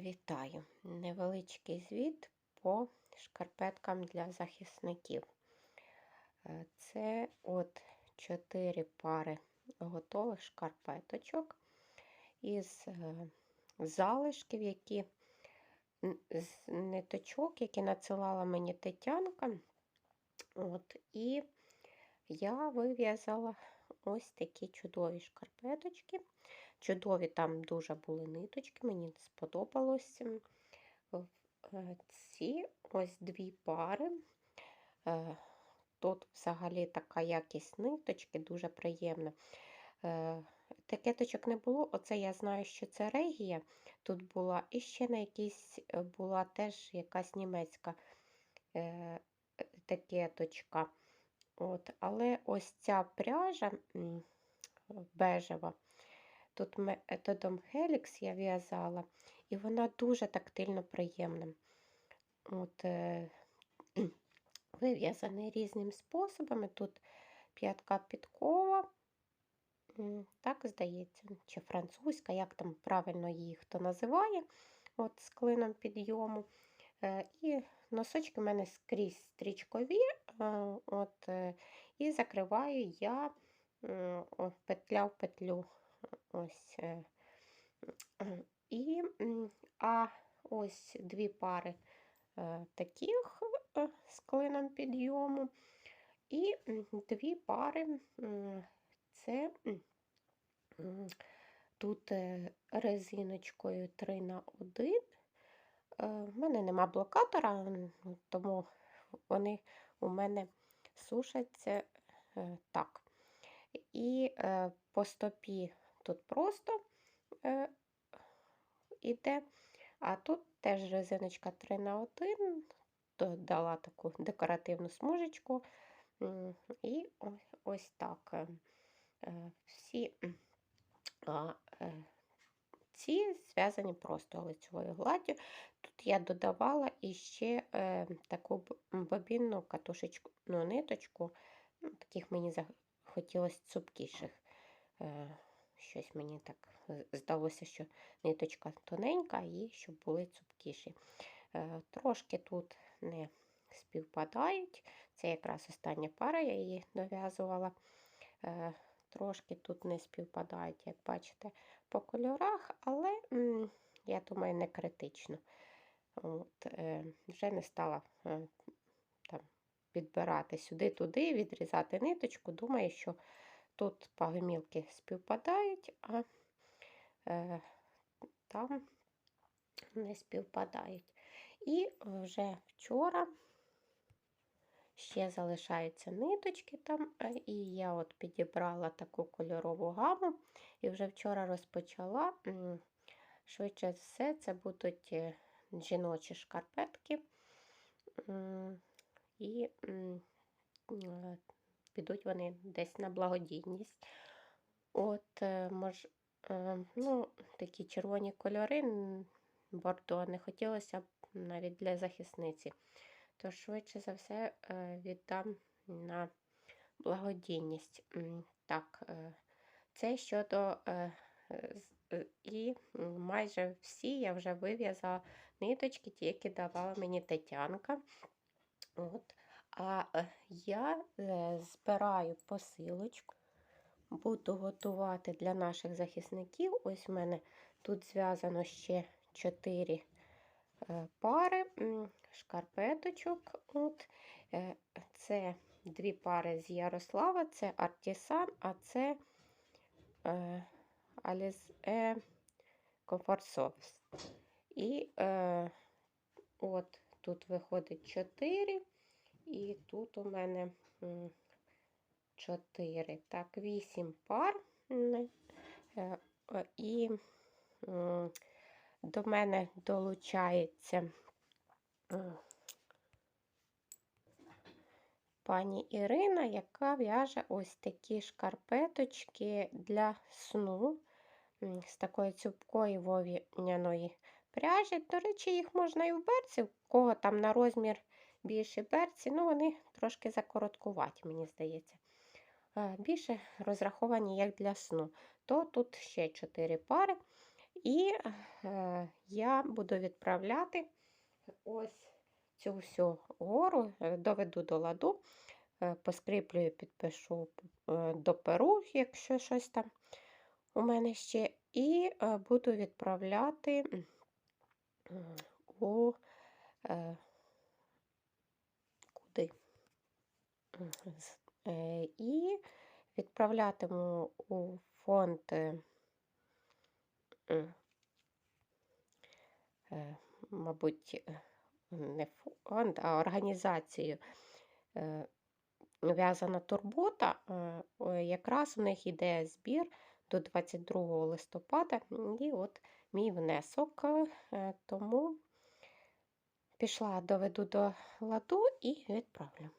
Вітаю! Невеличкий звіт по шкарпеткам для захисників. Е, Це от 4 пари готових шкарпеточок із е, залишків, які з ниточок, які надсилала мені Тетянка. От, і я вив'язала ось такі чудові шкарпеточки. Чудові там дуже були ниточки, мені сподобалось. Е, Ці ось дві пари. Е, Тут взагалі така якість ниточки, дуже приємна. Е, Етикеточок не було. Оце я знаю, що це регія. Тут була і ще на якійсь була теж якась німецька етикеточка. От, але ось ця пряжа бежева. Тут методом Helix я в'язала, і вона дуже тактильно приємна. От, е, вив'язаний різними способами. Тут п'ятка підкова, так здається, чи французька, як там правильно її хто називає, от з клином підйому. Е, І носочки в мене скрізь стрічкові, е, от, е, і закриваю я о, петля в петлю. Ось. е, І, а ось дві пари е, таких е, з клином підйому. І дві пари це тут резиночкою 3 на 1. В мене нема блокатора, тому вони у мене сушаться так. І по стопі тут просто е, іде, а тут теж резиночка 3 на 1, дала таку декоративну смужечку. І ось, так. е, е, Всі е, ці зв'язані просто лицевою гладдю. Тут я додавала іще таку бобінну катушечку, ну, ниточку, ну, таких мені захотілося цупкіших. Е, щось мені так здалося, що ниточка тоненька і щоб були цупкіші. Е, трошки тут не співпадають. Це якраз остання пара, я її дов'язувала. Е, трошки тут не співпадають, як бачите, по кольорах, але я думаю, не критично. От, е, вже не стала е, там, підбирати сюди-туди, відрізати ниточку. Думаю, що тут пагомілки співпадають, а е, там не співпадають. І вже вчора ще залишаються ниточки там, е, і я от підібрала таку кольорову гаму, і вже вчора розпочала. Швидше все, це будуть е, жіночі шкарпетки. І е, підуть вони десь на благодійність. От, е, мож, е, ну, такі червоні кольори, бордо не хотілося б навіть для захисниці. То швидше за все е, віддам на благодійність. Так, це щодо і майже всі я вже вив'язала ниточки, ті, які давала мені Тетянка. От. А е, я е, збираю посилочку, буду готувати для наших захисників. Ось в мене тут зв'язано ще 4 пари шкарпеточок. От. Е, Це дві пари з Ярослава, це Артісан, а це е, Alize Comfort І е, от тут виходить 4, і тут у мене 4. Так, 8 пар. е, е, І до мене долучається пані Ірина, яка в'яже ось такі шкарпеточки для сну з такої цупкої вовняної пряжі. До речі, їх можна і в берці, у кого там на розмір більше берці, ну вони трошки закороткуваті, мені здається. Більше розраховані як для сну. То тут ще 4 пари. І е, я буду відправляти ось цю всю гору, е, доведу до ладу, е, поскріплюю, підпишу до перу, якщо щось там у мене ще, і буду відправляти у куди? Е, І відправлятиму у фонд, е, е, мабуть, не фонд, а організацію В'язана турбота. Якраз у них іде збір до 22 листопада, і от мій внесок. Тому пішла, доведу до ладу і відправлю.